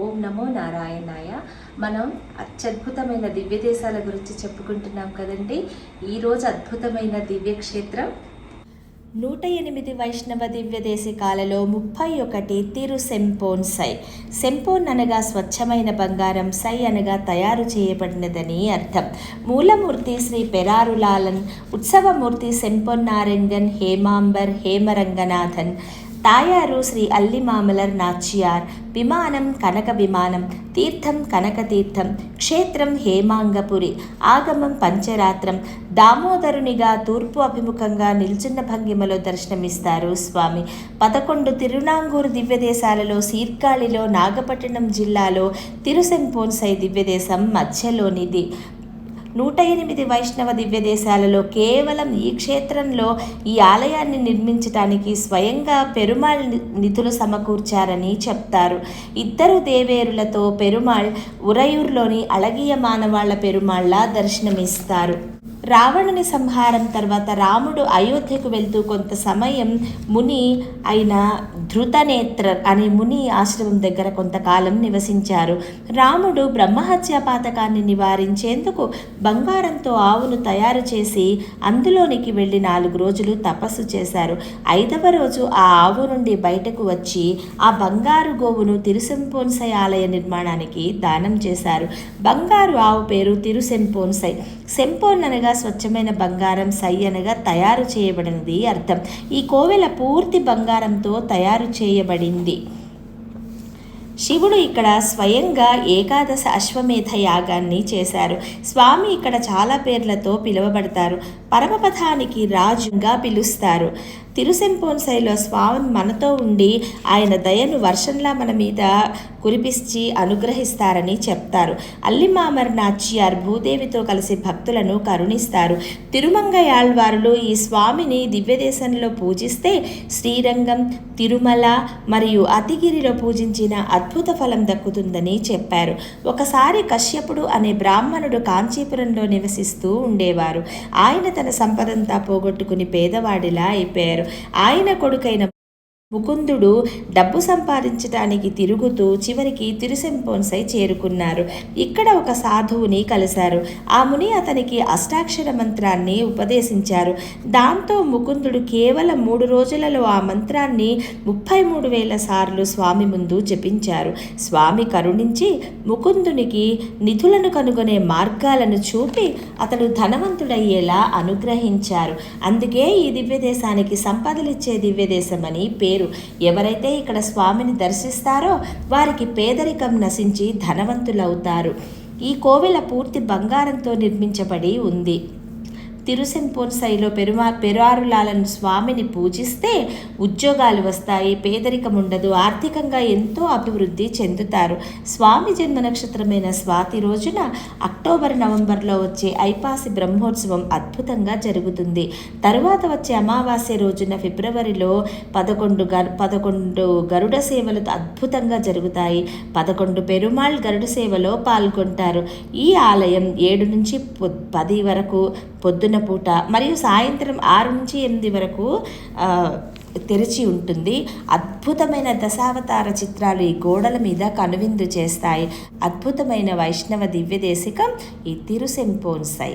ఓం నమో నారాయణాయ. మనం అత్యద్భుతమైన దివ్య దేశాల గురించి చెప్పుకుంటున్నాం కదండి. ఈరోజు అద్భుతమైన దివ్యక్షేత్రం. నూట ఎనిమిది వైష్ణవ దివ్య దేశికాలలో ముప్పై ఒకటి తిరు సెంపోన్ సై. సెంపోన్ అనగా స్వచ్ఛమైన బంగారం సై అనగా తయారు చేయబడినదని అర్థం. మూలమూర్తి శ్రీ పెరారులాలన్ ఉత్సవమూర్తి సెంపోన్ నారంగన్ హేమాంబర్ హేమరంగనాథన్ తాయారు శ్రీ అల్లిమామలర్ నాచియార్ విమానం కనక విమానం తీర్థం కనక తీర్థం క్షేత్రం హేమాంగపురి ఆగమం పంచరాత్రం దామోదరునిగా తూర్పు అభిముఖంగా నిల్చున్న భంగిమలో దర్శనమిస్తారు స్వామి పదకొండు తిరునాంగూరు దివ్యదేశాలలో సీర్కాళిలో నాగపట్టినం జిల్లాలో తిరుసెంపోన్సై దివ్యదేశం మధ్యలోనిది నూట ఎనిమిది వైష్ణవ దివ్య దేశాలలో కేవలం ఈ క్షేత్రంలో ఈ ఆలయాన్ని నిర్మించటానికి స్వయంగా పెరుమాళ్ నిధులు సమకూర్చారని చెప్తారు. ఇద్దరు దేవేరులతో పెరుమాళ్ ఉరయూరులోని అళగియ మానవాళ్ళ పెరుమాళ్ళ దర్శనమిస్తారు. రావణుని సంహారం తర్వాత రాముడు అయోధ్యకు వెళ్తూ కొంత సమయం ముని అయిన ధృతనేత్ర అనే ముని ఆశ్రమం దగ్గర కొంతకాలం నివసించారు. రాముడు బ్రహ్మహత్య పాతకాన్ని నివారించేందుకు బంగారంతో ఆవును తయారు చేసి అందులోనికి వెళ్ళి నాలుగు రోజులు తపస్సు చేశారు. ఐదవ రోజు ఆ ఆవు నుండి బయటకు వచ్చి ఆ బంగారు గోవును తిరుసెంపోన్సై ఆలయ నిర్మాణానికి దానం చేశారు. బంగారు ఆవు పేరు తిరుసెంపోన్సై. సెంపోన్ అనగా స్వచ్ఛమైన బంగారం సై అనగా తయారు చేయబడినది అర్థం. ఈ కోవెల పూర్తి బంగారంతో తయారు చేయబడింది. శివుడు ఇక్కడ స్వయంగా ఏకాదశ అశ్వమేధ యాగాన్ని చేశారు. స్వామి ఇక్కడ చాలా పేర్లతో పిలువబడతారు. పరమపథానికి రాజుగా పిలుస్తారు. తిరుసెంపోన్సైలో స్వామి మనతో ఉండి ఆయన దయను వర్షంలా మన మీద కురిపించి అనుగ్రహిస్తారని చెప్తారు. అల్లిమామర్ నాచ్యార్ భూదేవితో కలిసి భక్తులను కరుణిస్తారు. తిరుమంగయాళ్వారులు ఈ స్వామిని దివ్యదేశంలో పూజిస్తే శ్రీరంగం తిరుమల మరియు అతిగిరిలో పూజించిన అద్భుత ఫలం దక్కుతుందని చెప్పారు. ఒకసారి కశ్యపుడు అనే బ్రాహ్మణుడు కాంచీపురంలో నివసిస్తూ ఉండేవారు. ఆయన తన సంపదంతా పోగొట్టుకుని పేదవాడిలా అయిపోయారు. ఆయన కొడుకైన ముకుందుడు డబ్బు సంపాదించడానికి తిరుగుతూ చివరికి తిరుసెంపోన్సై చేరుకున్నారు. ఇక్కడ ఒక సాధువుని కలిశారు. ఆ ముని అతనికి అష్టాక్షర మంత్రాన్ని ఉపదేశించారు. దాంతో ముకుందుడు కేవలం మూడు రోజులలో ఆ మంత్రాన్ని ముప్పై మూడు వేల సార్లు స్వామి ముందు జపించారు. స్వామి కరుణించి ముకుందునికి నిధులను కనుగొనే మార్గాలను చూపి అతడు ధనవంతుడయ్యేలా అనుగ్రహించారు. అందుకే ఈ దివ్యదేశానికి సంపదలిచ్చే దివ్యదేశమని పేరు ఎవరైతే ఇక్కడ స్వామిని దర్శిస్తారో వారికి పేదరికం నశించి ధనవంతులవుతారు. ఈ కోవెల పూర్తి బంగారంతో నిర్మించబడి ఉంది. తిరుసెంపోన్సైలో పెరుమా పెరారులాలను స్వామిని పూజిస్తే ఉద్యోగాలు వస్తాయి పేదరికం ఉండదు ఆర్థికంగా ఎంతో అభివృద్ధి చెందుతారు. స్వామి జన్మ నక్షత్రమైన స్వాతి రోజున అక్టోబర్ నవంబర్లో వచ్చే ఐపాసి బ్రహ్మోత్సవం అద్భుతంగా జరుగుతుంది. తరువాత వచ్చే అమావాస్య రోజున ఫిబ్రవరిలో పదకొండు గ పదకొండు గరుడ సేవలు అద్భుతంగా జరుగుతాయి. పదకొండు పెరుమాళ్ గరుడ సేవలో పాల్గొంటారు. ఈ ఆలయం ఏడు నుంచి పది వరకు పొద్దున పూట మరియు సాయంత్రం ఆరు నుంచి ఎనిమిది వరకు తెరిచి ఉంటుంది. అద్భుతమైన దశావతార చిత్రాలు ఈ గోడల మీద కనువిందు చేస్తాయి. అద్భుతమైన వైష్ణవ దివ్యదేశికం ఈ తిరుసెంపోన్సై.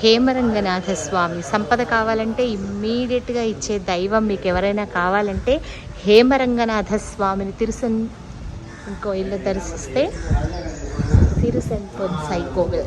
హేమరంగనాథ స్వామి సంపద కావాలంటే ఇమ్మీడియట్గా ఇచ్చే దైవం మీకు ఎవరైనా కావాలంటే హేమరంగనాథ స్వామిని తిరుసన్ కోయిల్లో దర్శిస్తే తిరుసన్ సై కోవిల్.